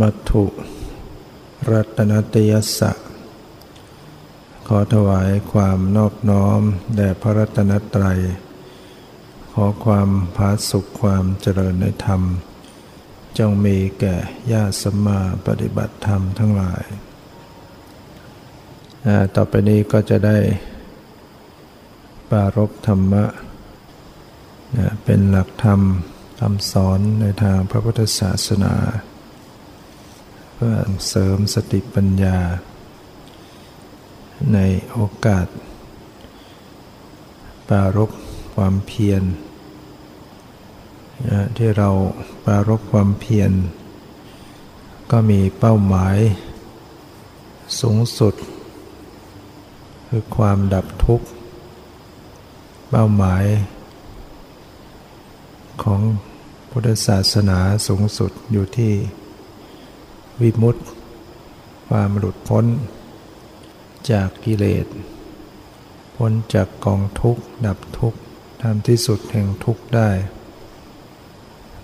มัตถุรัตนตยสะ ขอถวายความนอบน้อม แด่พระรัตนตรัย ขอความพาสุขความเจริญในธรรม จงมีแก่ญาติสมมาปฏิบัติธรรมทั้งหลาย ต่อไปนี้ก็จะได้ ปารบธรรมะ เป็นหลักธรรมคำสอนในทางพระพุทธศาสนา เพื่อเสริมสติปัญญา ในโอกาส ปารบความเพียรที่เราปารบความเพียร ก็มีเป้าหมาย สูงสุด คือความดับทุกข์ เป้าหมาย ของพุทธศาสนาสูงสุดอยู่ที่ วิมุตติ ความหลุดพ้น จากกิเลส พ้นจากกองทุกข์ ดับทุกข์ทำที่สุดแห่งทุกข์ได้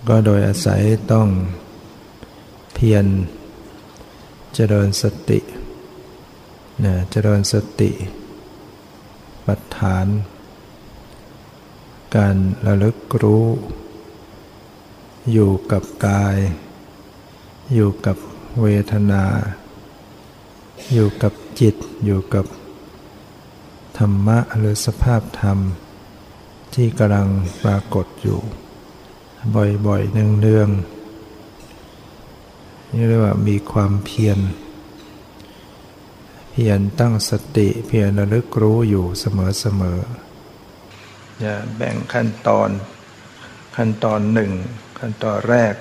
ก็โดยอาศัยต้องเพียรเจริญสตินะเจริญสติ ปัฏฐาน การระลึกรู้ อยู่กับกาย อยู่กับ เวทนา อยู่กับจิตอยู่กับธรรมะหรือสภาพธรรม ที่กำลังปรากฏอยู่ บ่อยๆเนืองๆนี่เรียกว่ามีความเพียรเพียรตั้งสติเพียรระลึกรู้อยู่เสมอๆอย่าแบ่งขั้นตอนขั้นตอนหนึ่งขั้นตอนแรก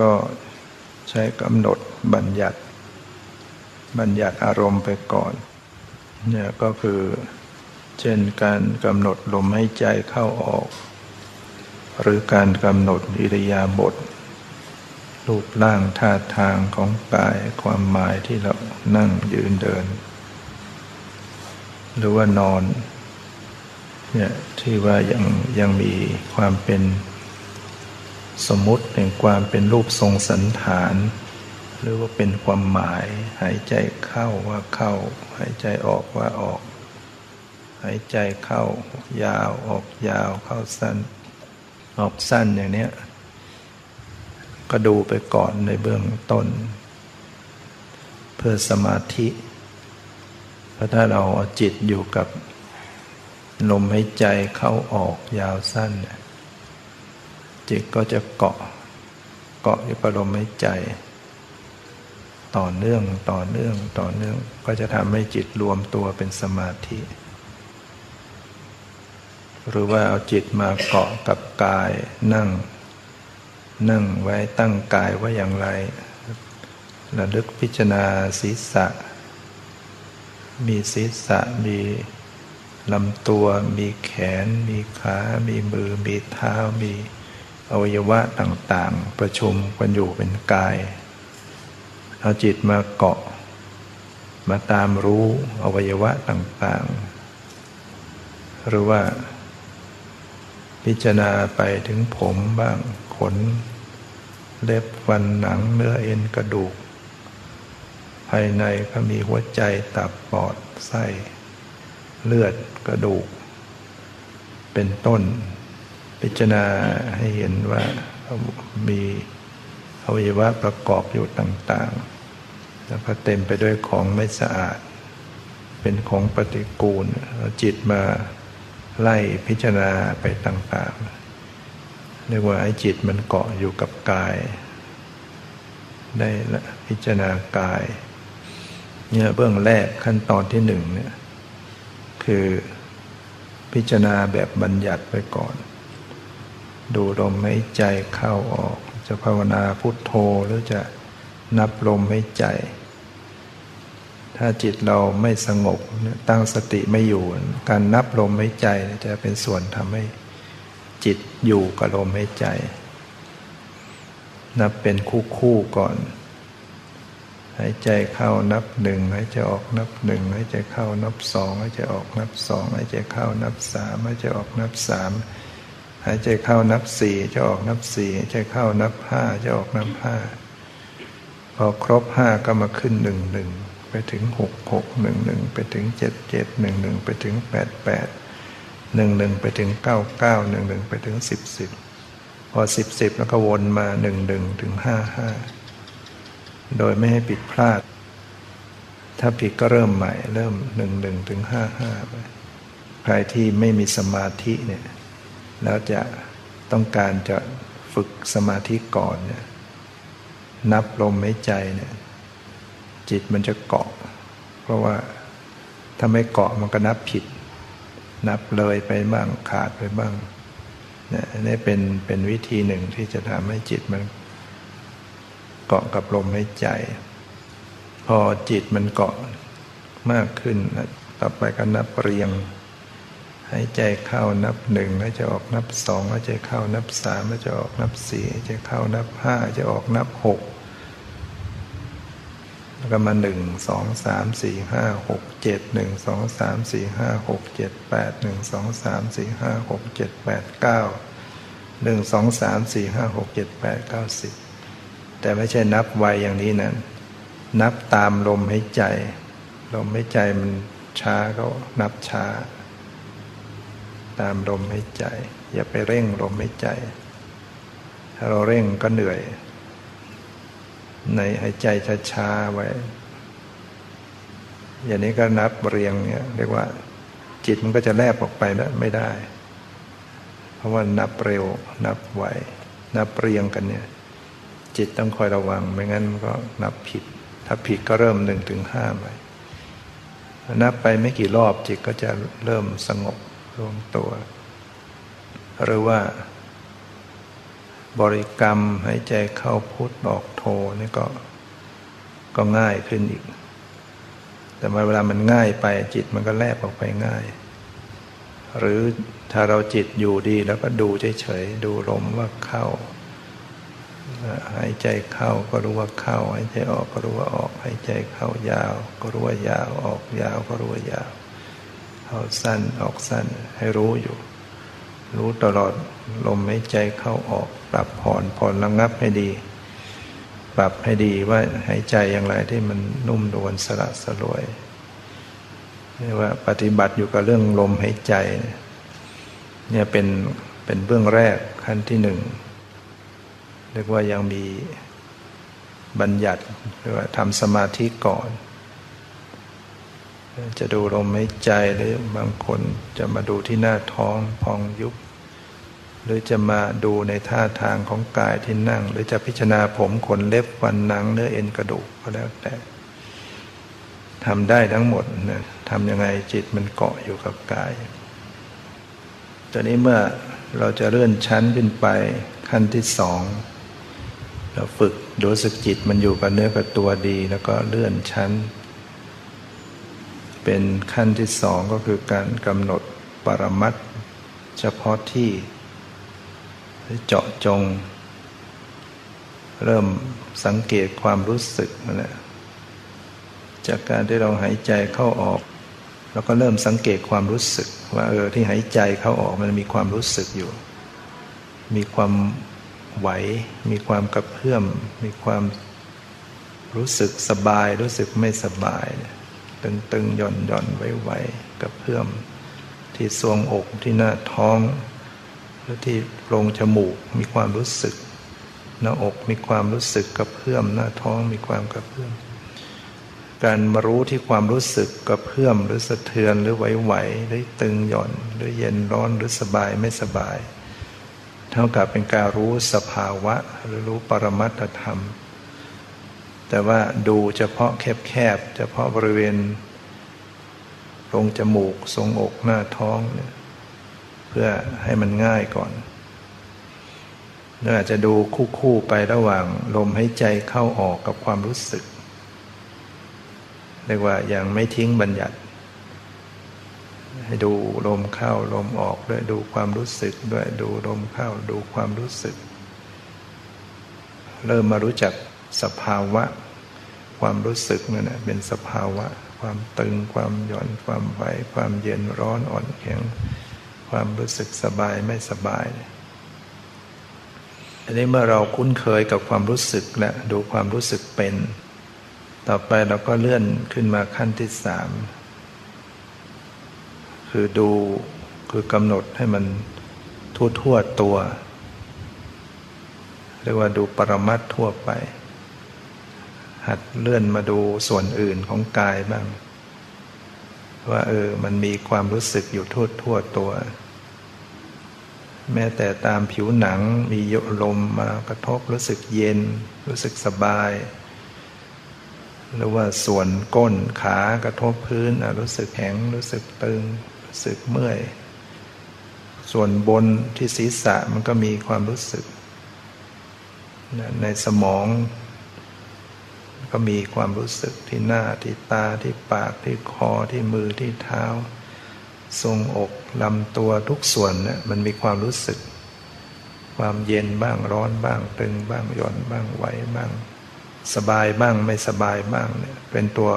ก็ ใช้กำหนดบัญญัติ บัญญัติอารมณ์ไปก่อนเนี่ยก็คือเช่นการกำหนดลมให้ใจเข้าออก หรือการกำหนดอิริยาบถรูปร่างท่าทางของกายความหมายที่เรานั่งยืนเดิน หรือว่านอนเนี่ยที่ว่ายังยังมีความเป็น สมมุติแห่งความเป็นรูปทรงสันฐาน หรือว่าเป็นความหมาย หายใจเข้าว่าเข้า หายใจออกว่าออก หายใจเข้า ยาวออกยาวเข้าสั้น ออกสั้นอย่างนี้ก็ดูไปก่อนในเบื้องต้น เพื่อสมาธิเพราะถ้าเราเอาจิตอยู่กับลมหายใจเข้าออกยาวสั้นเนี่ย จิตก็จะเกาะเกาะอยู่กับลมหายใจ ต่อเนื่องต่อเนื่องต่อเนื่องก็จะทำให้จิตรวมตัวเป็นสมาธิ หรือว่าเอาจิตมาเกาะกับกายนั่ง นั่งไว้ตั้งกายว่าอย่างไรระลึกพิจารณาศีรษะ มีศีรษะมีลำตัว มีแขน มีขา มีมือ มีเท้า มี อวัยวะต่างๆ ประชุมกันอยู่เป็นกาย เอาจิตมาเกาะ มาตามรู้อวัยวะต่างๆ หรือว่า พิจารณาไปถึงผมบ้างขน เล็บฟันหนังเนื้อเอ็นกระดูก ภายในก็มีหัวใจตับปอดไส้ เลือดกระดูก เป็นต้น พิจารณาให้เห็นว่ามีอวัยวะประกอบอยู่ต่างๆ แล้วก็เต็มไปด้วยของไม่สะอาด เป็นของปฏิกูลจิตมาไล่พิจารณาไปต่างๆ เรียกว่าไอ้จิตมันเกาะอยู่กับกาย ได้พิจารณากาย เนี่ยเบื้องแรกขั้นตอนที่หนึ่งเนี่ยคือพิจารณาแบบบัญญัติไปก่อน ดูลมหายใจเข้าออก จะภาวนาพุทโธหรือจะนับลมหายใจ ถ้าจิตเราไม่สงบตั้งสติไม่อยู่ การนับลมหายใจจะเป็นส่วนทำให้จิตอยู่กับลมหายใจ นับเป็นคู่คู่ก่อน หายใจเข้านับหนึ่งหายใจออกนับหนึ่งหายใจเข้านับสองหายใจออกนับสองหายใจเข้านับสามหายใจออกนับสามหายใจเข้านับสี่จะออกนับสี่หายใจเข้านับห้าจะออกนับห้าพอครบห้าก็มาขึ้นหนึ่งหนึ่งไปถึงหกหกหนึ่งหนึ่งไปถึงเจ็ดเจ็ดหนึ่งหนึ่งไปถึงแปดแปดหนึ่งหนึ่งไปถึงเก้าเก้าหนึ่งหนึ่งไปถึงสิบสิบพอสิบสิบแล้วก็วนมาหนึ่งหนึ่งถึงห้าห้าโดยไม่ให้ผิดพลาด ถ้าผิดก็เริ่มใหม่ เริ่มหนึ่งหนึ่งถึงห้าห้าไปใครที่ไม่มีสมาธิเนี่ย แล้วจะต้องการจะฝึกสมาธิก่อนเนี่ยนับลมหายใจเนี่ยจิตมันจะเกาะ เพราะว่าถ้าไม่เกาะมันก็นับผิด นับเลยไปบ้างขาดไปบ้างเนี่ยนี่เป็นเป็นวิธีหนึ่งที่จะทำให้จิตมันเกาะกับลมหายใจ พอจิตมันเกาะมากขึ้น ต่อไปก็นับเรียง หายใจเข้านับหนึ่งหายใจออกนับสองหายใจเข้านับสามหายใจออกนับสี่หายใจเข้านับห้าหายใจออกนับหกแล้วก็มาหนึ่งสองสามสี่ห้าหกเจ็ดหนึ่งสองสามสี่ห้าหกเจ็ดแปดหนึ่งสองสามสี่ห้าหกเจ็ดแปดเก้าหนึ่งสองสามสี่ห้าหกเจ็ดแปดเก้าสิบแต่ไม่ใช่นับไวอย่างนี้นั้นนับตามลมหายใจ ลมหายใจมันช้าก็นับช้า ตามลมหายใจ อย่าไปเร่งลมหายใจ ถ้าเราเร่งก็เหนื่อย ในหายใจช้าๆไว้ อย่างนี้ก็นับเรียงเนี่ยเรียกว่า จิตมันก็จะแลบออกไปแล้วไม่ได้ เพราะว่านับเร็วนับไวนับเรียงกันเนี่ย จิตต้องคอยระวัง ไม่งั้นมันก็นับผิด ถ้าผิดก็เริ่มหนึ่งถึงห้าไปนับไปไม่กี่รอบจิตก็จะเริ่มสงบ รวมตัว หรือว่า บริกรรมหายใจเข้าพุทออกโทนี่ก็ก็ง่ายขึ้นอีก แต่มาเวลามันง่ายไปจิตมันก็แลบออกไปง่าย หรือถ้าเราจิตอยู่ดีแล้วก็ดูเฉยๆดูลมว่าเข้าหายใจเข้าก็รู้ว่าเข้า หายใจออกก็รู้ว่าออก หายใจเข้ายาว ก็รู้ว่ายาวออกยาวก็รู้ว่ายาว เข้าสั้นออกสั้นให้รู้อยู่ รู้ตลอดลมหายใจเข้าออก ปรับผ่อนผ่อนระงับให้ดี ปรับให้ดีว่าหายใจอย่างไรที่มันนุ่มนวลสละสลวยเรียกว่าปฏิบัติอยู่กับเรื่องลมหายใจ เนี่ยเป็นเป็นเบื้องแรกขั้นที่หนึ่งเรียกว่ายังมีบัญญัติเรียกว่าทำสมาธิก่อน จะดูลมหายใจหรือบางคนจะมาดูที่หน้าท้องพองยุบ หรือจะมาดูในท่าทางของกายที่นั่ง หรือจะพิจารณาผมขนเล็บฟันหนังเนื้อเอ็นกระดูกก็แล้วแต่ทำได้ทั้งหมดนะทำยังไงจิตมันเกาะอยู่กับกาย ตอนนี้เมื่อเราจะเลื่อนชั้นขึ้นไปขั้นที่สองเราฝึกดูสึกจิตมันอยู่กับเนื้อกับตัวดี แล้วก็เลื่อนชั้น เป็นขั้นที่สองก็คือการกำหนดปรมัตเฉพาะที่เจาะจง เริ่มสังเกตความรู้สึกนั่นแหละจากการที่เราหายใจเข้าออกเราก็เริ่มสังเกตความรู้สึก ว่าเออที่หายใจเข้าออกมันมีความรู้สึกอยู่ มีความไหว มีความกระเพื่อม มีความรู้สึกสบาย รู้สึกไม่สบายเนี่ย ตึงตึงหย่อนหย่อนไว้ไวกับเพื่อมที่ทรวงอกที่หน้าท้องหรือที่โพรงจมูกมีความรู้สึก หน้าอกมีความรู้สึกกับเพื่อมหน้าท้องมีความกับเพื่อม การมารู้ที่ความรู้สึกกับเพื่อมหรือสะเทือนหรือไหวๆหรือตึงหย่อน หรือเย็นร้อนหรือสบายไม่สบาย เท่ากับเป็นการรู้สภาวะหรือรู้ปรมัตธรรม แต่ว่าดูเฉพาะแคบๆ เฉพาะบริเวณตรงจมูกทรงอกหน้าท้องเนี่ยเพื่อให้มันง่ายก่อนเราอาจจะดูคู่ๆไประหว่างลมหายใจเข้าออกกับความรู้สึกเรียกว่ายังไม่ทิ้งบัญญัติ ให้ดูลมเข้าลมออกด้วยดูความรู้สึกด้วยดูลมเข้าดูความรู้สึก เริ่มมารู้จัก สภาวะ ความรู้สึกนั่นะเป็นสภาวะ ความตึงความหย่อนความไหวความเย็นร้อนอ่อนแข็ง ความรู้สึกสบายไม่สบายอันนี้เมื่อเราคุ้นเคยกับความรู้สึกและดูความรู้สึกเป็น ต่อไปเราก็เลื่อนขึ้นมาขั้นที่สามคือดูคือกำหนดให้มันทั่วทั่วตัว เรียกว่าดูปรมัตทั่วไป หัดเลื่อนมาดูส่วนอื่นของกายบ้าง ว่าเออมันมีความรู้สึกอยู่ทั่วทั่วตัว แม้แต่ตามผิวหนังมียลมมากระทบรู้สึกเย็น รู้สึกสบาย หรือว่าส่วนก้นขากระทบพื้นรู้สึกแข็งรู้สึกตึง รู้สึกเมื่อย ส่วนบนที่ศีรษะมันก็มีความรู้สึก ในสมอง ก็มีความรู้สึกที่หน้าที่ตาที่ปากที่คอที่มือที่เท้า ทรงอกลำตัวทุกส่วนเนี่ยมันมีความรู้สึก ความเย็นบ้างร้อนบ้าง ตึงบ้างหย่อนบ้างไหวบ้าง สบายบ้างไม่สบายบ้างเนี่ยเป็นตัว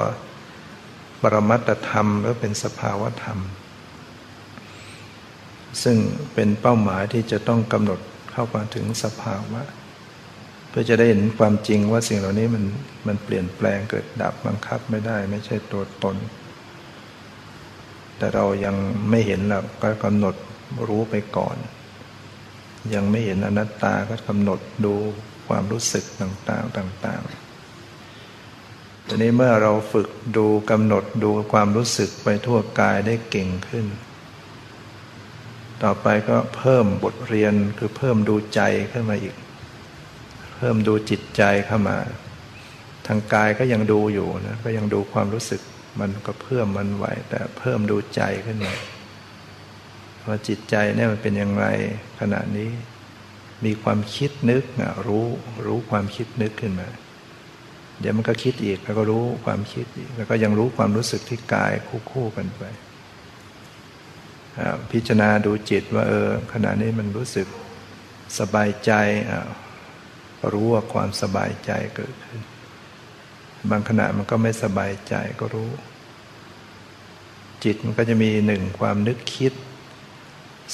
ปรมัตธรรมหรือเป็นสภาวธรรม ซึ่งเป็นเป้าหมายที่จะต้องกำหนดเข้ามาถึงสภาวะ เพื่อจะได้เห็นความจริงว่าสิ่งเหล่านี้มันมันเปลี่ยนแปลงเกิดดับบังคับไม่ได้ ไม่ใช่ตัวตน แต่เรายังไม่เห็นเราก็กำหนดรู้ไปก่อน ยังไม่เห็นอนัตตาก็กำหนดดูความรู้สึกต่างๆต่างๆทีนี้เมื่อเราฝึกดูกำหนดดูความรู้สึกไปทั่วกายได้เก่งขึ้น ต่อไปก็เพิ่มบทเรียนคือเพิ่มดูใจขึ้นมาอีก เพิ่มดูจิตใจเข้ามา ทางกายก็ยังดูอยู่นะก็ยังดูความรู้สึกมันก็เพิ่มมันไหวแต่เพิ่มดูใจขึ้นมาว่าจิตใจเนี่ยมันเป็นอย่างไรขณะนี้ มีความคิดนึกรู้รู้ความคิดนึกขึ้นมา เดี๋ยวมันก็คิดอีกแล้วก็รู้ความคิดอีกแล้วก็ยังรู้ความรู้สึกที่กายคู่ๆกันไปพิจารณาดูจิตว่าเออขณะนี้มันรู้สึกสบายใจ รู้ว่าความสบายใจเกิดขึ้น บางขณะมันก็ไม่สบายใจก็รู้ จิตมันก็จะมีหนึ่งความนึกคิด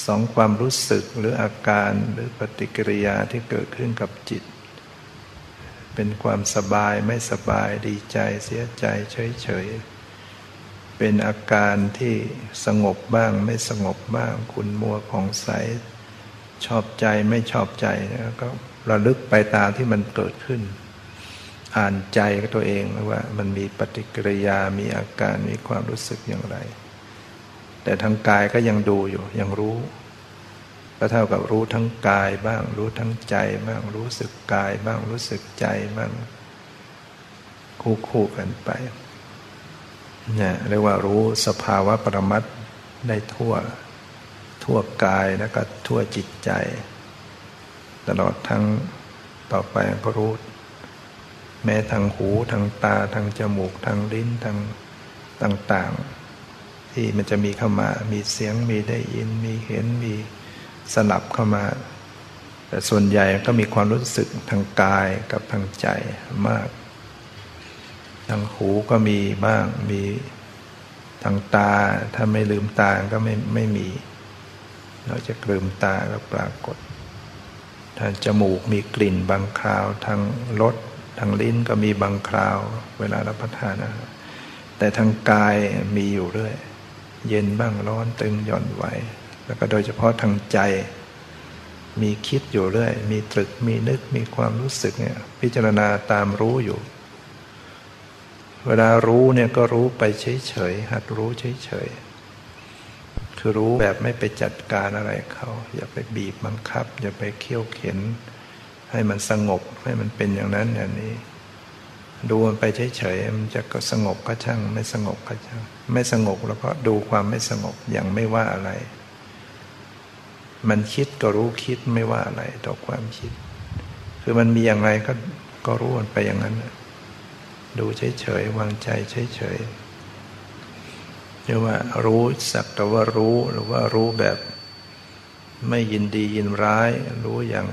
สองความรู้สึกหรืออาการหรือปฏิกิริยาที่เกิดขึ้นกับจิต เป็นความสบายไม่สบายดีใจเสียใจเฉยเฉยเป็นอาการที่สงบบ้างไม่สงบบ้างคุณมัวของใส ชอบใจไม่ชอบใจนะก็ ระลึกไปตามที่มันเกิดขึ้น อ่านใจตัวเองว่ามันมีปฏิกิริยามีอาการมีความรู้สึกอย่างไร แต่ทางกายก็ยังดูอยู่ยังรู้ก็เท่ากับรู้ทั้งกายบ้าง รู้ทั้งใจบ้างรู้สึกกายบ้างรู้สึกใจบ้างคู่คู่กันไปเนี่ยเรียกว่ารู้สภาวะปรมัตได้ทั่ว ทั่วกายแล้วก็ทั่วจิตใจ ตลอดทั้งต่อไปก็รู้ แม้ทางหูทางตาทางจมูกทางลิ้นทางต่างๆ ที่มันจะมีเข้ามา มีเสียงมีได้ยินมีเห็นมีสลับเข้ามา แต่ส่วนใหญ่ก็มีความรู้สึกทางกายกับทางใจมาก ทางหูก็มีบ้างมีทางตาถ้าไม่ลืมตาก็ไม่ไม่มี เราจะลืมตาก็ปรากฏ ทางจมูกมีกลิ่นบางคราวทางรสทางลิ้นก็มีบางคราว เวลารับประทานอาหารแต่ทางกายมีอยู่เรื่อย เย็นบ้างร้อนตึงหย่อนไหว แล้วก็โดยเฉพาะทางใจ มีคิดอยู่เรื่อย มีตรึกมีนึกมีความรู้สึกเนี่ยพิจารณาตามรู้อยู่ เวลารู้เนี่ยก็รู้ไปเฉยๆหัดรู้เฉยๆ คือรู้แบบไม่ไปจัดการอะไรเขา อย่าไปบีบบังคับ อย่าไปเคี่ยวเข็น ให้มันสงบให้มันเป็นอย่างนั้นอย่างนี้ ดูมันไปเฉยๆมันจะก็สงบก็ช่าง ไม่สงบก็ช่าง ไม่สงบแล้วก็ดูความไม่สงบอย่างไม่ว่าอะไร มันคิดก็รู้คิดไม่ว่าอะไรต่อความคิด คือมันมีอย่างไรก็ก็รู้มันไปอย่างนั้น ดูเฉยๆวางใจเฉยๆ เรียกว่ารู้สักแต่ว่ารู้หรือว่ารู้แบบ ไม่ยินดียินร้าย รู้อย่าง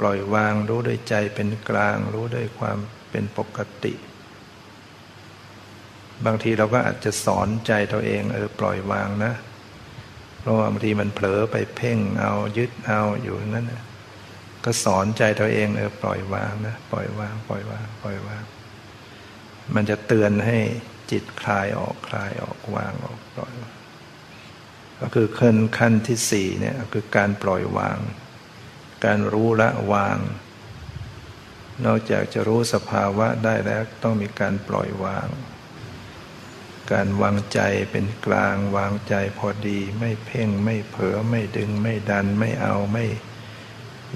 ปล่อยวาง รู้ด้วยใจเป็นกลาง รู้ด้วยความเป็นปกติ บางทีเราก็อาจจะสอนใจตัวเอง เออปล่อยวางนะ เพราะว่าบางทีมันเผลอไปเพ่งเอายึดเอาอยู่นั้นนะก็สอนใจตัวเองเออปล่อยวางนะปล่อยวาง ปล่อยวาง ปล่อยวาง มันจะเตือนให้ จิตคลายออกคลายออกวางออกปล่อยก็คือขั้นขั้นที่สี่เนี่ยคือการปล่อยวาง การรู้ละวาง นอกจากจะรู้สภาวะได้แล้วต้องมีการปล่อยวาง การวางใจเป็นกลางวางใจพอดี ไม่เพ่งไม่เผลอไม่ดึงไม่ดันไม่เอาไม่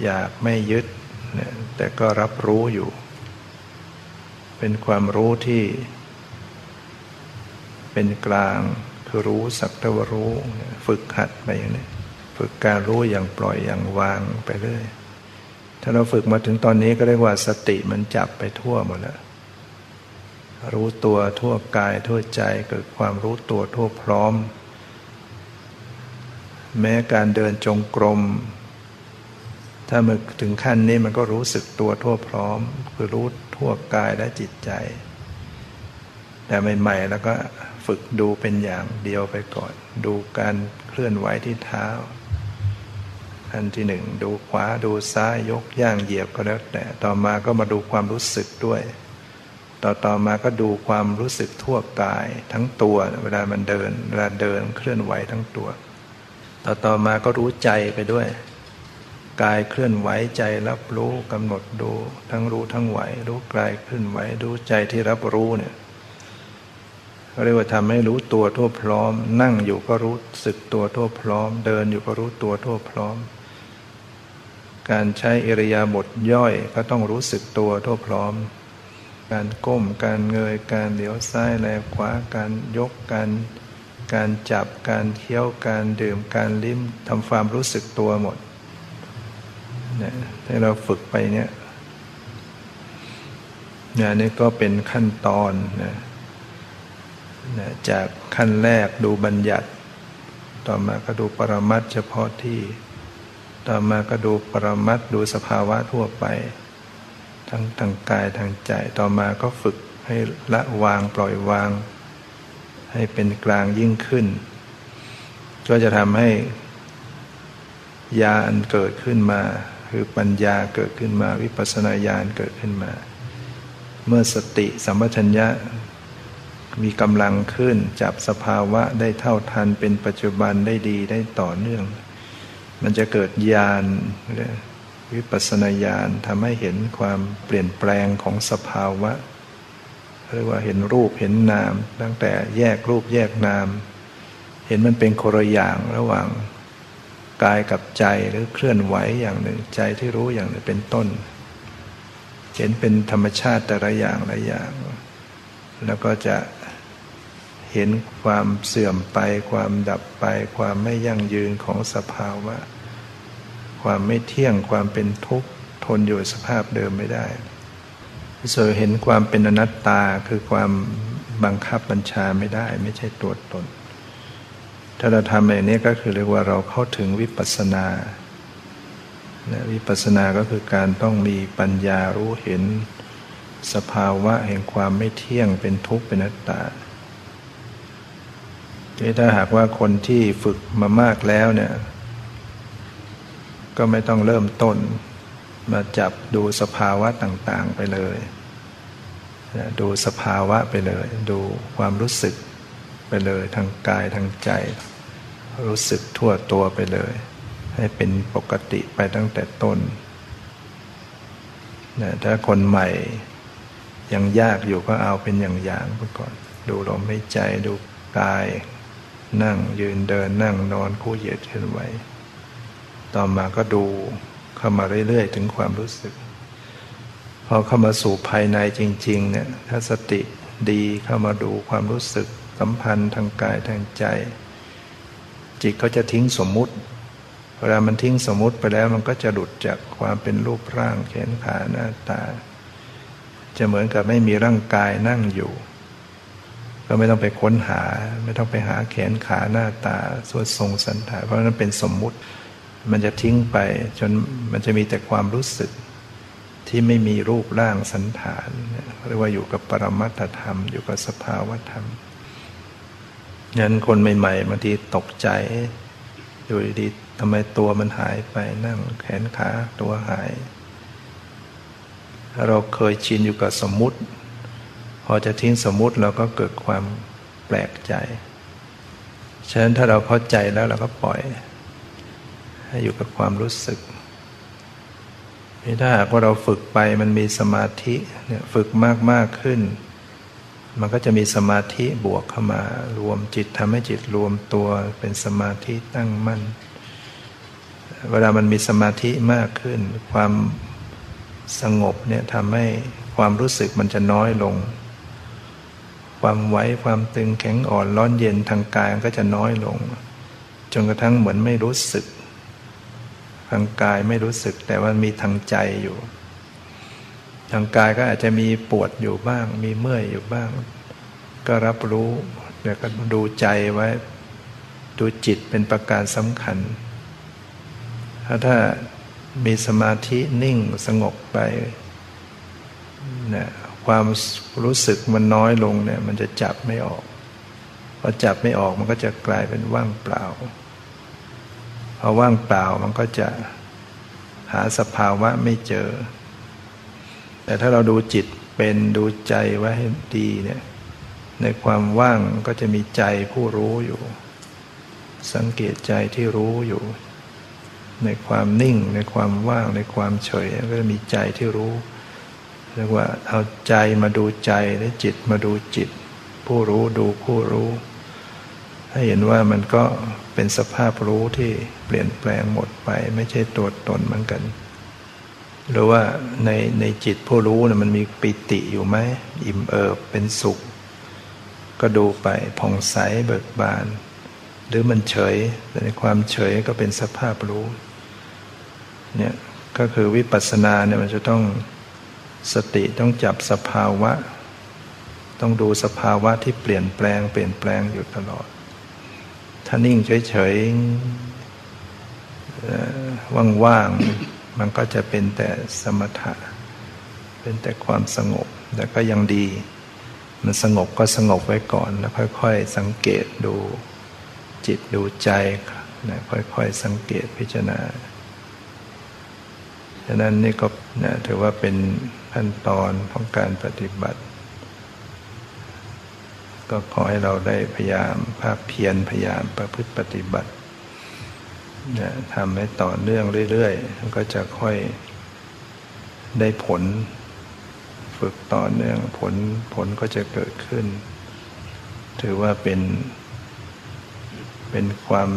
อยากไม่ยึด แต่ก็รับรู้อยู่ เป็นความรู้ที่ เป็นกลางคือรู้สักแต่ว่ารู้ ฝึกหัดไปอย่างนี้ฝึกการรู้อย่างปล่อยอย่างวางไปเรื่อยถ้าเราฝึกมาถึงตอนนี้ก็เรียกว่าสติมันจับไปทั่วหมดแล้วรู้ตัวทั่วกายทั่วใจเกิดความรู้ตัวทั่วพร้อม แม้การเดินจงกรม ถ้ามันถึงขั้นนี้มันก็รู้สึกตัวทั่วพร้อม คือรู้ทั่วกายและจิตใจ แต่ใหม่ๆแล้วก็ ฝึกดูเป็นอย่างเดียวไปก่อน ดูการเคลื่อนไหวที่เท้าอันที่หนึ่งดูขวาดูซ้ายยกย่างเหยียบก็แล้วแต่ต่อมาก็มาดูความรู้สึกด้วย ต่อต่อมาก็ดูความรู้สึกทั่วกายทั้งตัว เวลามันเดิน เวลาเดินเคลื่อนไหวทั้งตัว ต่อต่อมาก็รู้ใจไปด้วยกายเคลื่อนไหวใจรับรู้กำหนดดู ทั้งรู้ทั้งไหว รู้กายเคลื่อนไหวรู้ใจที่รับรู้เนี่ย เรียกว่าทำให้รู้ตัวทั่วพร้อม นั่งอยู่ก็รู้สึกตัวทั่วพร้อม เดินอยู่ก็รู้ตัวทั่วพร้อม การใช้อิริยาบถย่อยก็ต้องรู้สึกตัวทั่วพร้อม การก้มการเงยการเหลียวซ้ายแลขวาการยกการการจับการเคี้ยวการดื่มการลิ้มทำความรู้สึกตัวหมดเนี่ยที่เราฝึกไปเนี่ยเนี่ยนี่ก็เป็นขั้นตอนนะ นะจากขั้นแรกดูบัญญัติ ต่อมาก็ดูปรมัตเฉพาะที่ ต่อมาก็ดูปรมัตดูสภาวะทั่วไป ทั้งทางกายทางใจ ต่อมาก็ฝึกให้ละวางปล่อยวาง ให้เป็นกลางยิ่งขึ้น ก็จะทำให้ญาณเกิดขึ้นมา คือปัญญาเกิดขึ้นมา วิปัสนาญาณเกิดขึ้นมา เมื่อสติสัมปชัญญะ มีกำลังขึ้น จับสภาวะได้เท่าทันเป็นปัจจุบันได้ดีได้ต่อเนื่อง มันจะเกิดญาณวิปัสนาญาณทำให้เห็นความเปลี่ยนแปลงของสภาวะเรียกว่าเห็นรูปเห็นนาม ตั้งแต่แยกรูปแยกนาม เห็นมันเป็นโครอย่างระหว่างกายกับใจหรือเคลื่อนไหวอย่างหนึ่งใจที่รู้อย่างหนึ่งเป็นต้น เห็นเป็นธรรมชาติแต่ละอย่างละอย่าง แล้วก็จะ เห็นความเสื่อมไป ความดับไป ความไม่ยั่งยืนของสภาวะ ความไม่เที่ยงความเป็นทุกข์ทนอยู่สภาพเดิมไม่ได้ส่วนเห็นความเป็นอนัตตาคือความบังคับบัญชาไม่ได้ ไม่ใช่ตัวตน ถ้าเราทำอย่างนี้ก็คือเรียกว่าเราเข้าถึงวิปัสสนาวิปัสสนาก็คือการต้องมีปัญญารู้เห็น สภาวะแห่งความไม่เที่ยงเป็นทุกข์เป็นอนัตตา ถ้าหากว่าคนที่ฝึกมามากแล้วเนี่ย ก็ไม่ต้องเริ่มต้น มาจับดูสภาวะต่าง ๆ ไปเลยดูสภาวะไปเลย ดูความรู้สึกไปเลยทางกายทางใจ รู้สึกทั่วตัวไปเลย ให้เป็นปกติไปตั้งแต่ต้นนะถ้าคนใหม่ ยังยากอยู่ก็เอาเป็นอย่างอย่างไปก่อน ดูลมหายใจดูกาย นั่งยืนเดินนั่งนอนคู่เหยียดเคลื่อนไหวต่อมาก็ดูเข้ามาเรื่อยๆ ถึงความรู้สึก พอเข้ามาสู่ภายในจริงๆเนี่ยถ้าสติดีเข้ามาดูความรู้สึกสัมพันธ์ทางกายทางใจ จิตก็จะทิ้งสมมุติเวลามันทิ้งสมมุติไปแล้วมันก็จะหลุดจากความเป็นรูปร่างแขนขาหน้าตา จะเหมือนกับไม่มีร่างกายนั่งอยู่ ก็ไม่ต้องไปค้นหา ไม่ต้องไปหาแขนขาหน้าตาสวดทรงสันฐานเพราะนั้นเป็นสมมุติ มันจะทิ้งไปจนมันจะมีแต่ความรู้สึก ที่ไม่มีรูปร่างสันฐานเรียกว่าอยู่กับปรมัตธรรม อยู่กับสภาวธรรมงั้นคนใหม่ๆบางทีตกใจอยู่ดีทำไมตัวมันหายไปนั่งแขนขาตัวหาย เราเคยชินอยู่กับสมมุติ พอจะทิ้งสมมุติเราก็เกิดความแปลกใจ ฉะนั้นถ้าเราเข้าใจแล้วเราก็ปล่อย ให้อยู่กับความรู้สึกถ้าหากว่าเราฝึกไปมันมีสมาธิเนี่ยฝึกมากมากขึ้น มันก็จะมีสมาธิบวกเข้ามารวมจิตทำให้จิตรวมตัวเป็นสมาธิตั้งมั่น เวลามันมีสมาธิมากขึ้น ความสงบเนี่ยทำให้ความรู้สึกมันจะน้อยลง ความไว้ความตึงแข็งอ่อนร้อนเย็นทางกายก็จะน้อยลง จนกระทั่งเหมือนไม่รู้สึก ทางกายไม่รู้สึกแต่ว่ามีทางใจอยู่ ทางกายก็อาจจะมีปวดอยู่บ้าง มีเมื่อยอยู่บ้าง ก็รับรู้แต่ก็ดูใจไว้ ดูจิตเป็นประการสำคัญ ถ้าถ้ามีสมาธินิ่งสงบไปเนี่ย ความรู้สึกมันน้อยลงเนี่ย มันจะจับไม่ออกพอจับไม่ออกมันก็จะกลายเป็นว่างเปล่าพอว่างเปล่ามันก็จะหาสภาวะไม่เจอ แต่ถ้าเราดูจิตเป็นดูใจไว้ให้ดีเนี่ย ในความว่างก็จะมีใจผู้รู้อยู่ สังเกตใจที่รู้อยู่ ในความนิ่งในความว่างในความเฉยก็จะมีใจที่รู้ เรียกว่าเอาใจมาดูใจและจิตมาดูจิต ผู้รู้ดูผู้รู้ ให้เห็นว่ามันก็เป็นสภาพรู้ที่เปลี่ยนแปลงหมดไป ไม่ใช่ตัวตนเหมือนกัน หรือว่าในในจิตผู้รู้นะมันมีปิติอยู่ไหมอิ่มเอิบเป็นสุข ก็ดูไปผ่องใสเบิกบาน หรือมันเฉยแต่ในความเฉยก็เป็นสภาพรู้เนี่ยก็คือวิปัสสนาเนี่ยมันจะต้อง สติต้องจับสภาวะ ต้องดูสภาวะที่เปลี่ยนแปลง เปลี่ยนแปลงอยู่ตลอด ถ้านิ่งเฉยๆว่างๆ มันก็จะเป็นแต่สมถะ เป็นแต่ความสงบ แต่ก็ยังดี มันสงบก็สงบไว้ก่อน แล้วค่อยๆ สังเกตดูจิตดูใจนะค่อยๆ สังเกตพิจารณา ฉะนั้นนี่ก็นะถือว่าเป็น ขั้นตอนของการปฏิบัติ ก็ขอให้เราได้พยายามภาคเพียรพยายามประพฤติปฏิบัตินะทำให้ต่อเนื่องเรื่อยๆก็จะค่อยได้ผล ฝึกต่อเนื่องผลผลก็จะเกิดขึ้น ถือว่าเป็น เป็นความ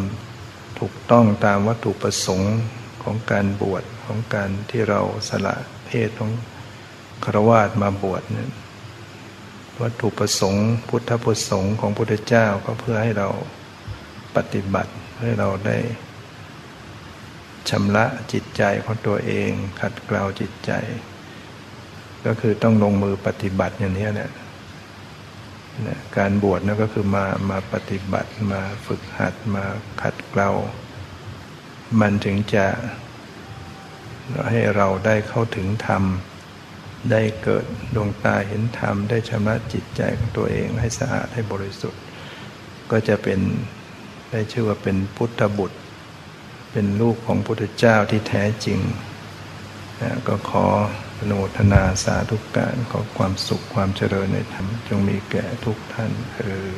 ถูกต้องตามวัตถุประสงค์ของการบวชของการที่เราสละเพศของ ครวาสมาบวชเนี่ยวัตถุประสงค์ พุทธประสงค์ของพุทธเจ้าก็เพื่อให้เราปฏิบัติให้เราได้ชำระจิตใจของตัวเอง ขัดเกลาจิตใจ ก็คือต้องลงมือปฏิบัติอย่างนี้เนี่ยการบวชนั่นก็คือมามาปฏิบัติมาฝึกหัดมาขัดเกลา มันถึงจะให้เราได้เข้าถึงธรรม ได้เกิดดวงตาเห็นธรรม ได้ชำระจิตใจของตัวเองให้สะอาดให้บริสุทธิ์ ก็จะเป็นได้ชื่อว่าเป็นพุทธบุตร เป็นลูกของพุทธเจ้าที่แท้จริงนะก็ขอโนทนาสาธุการขอความสุขความเจริญในธรรม จงมีแก่ทุกท่านเออ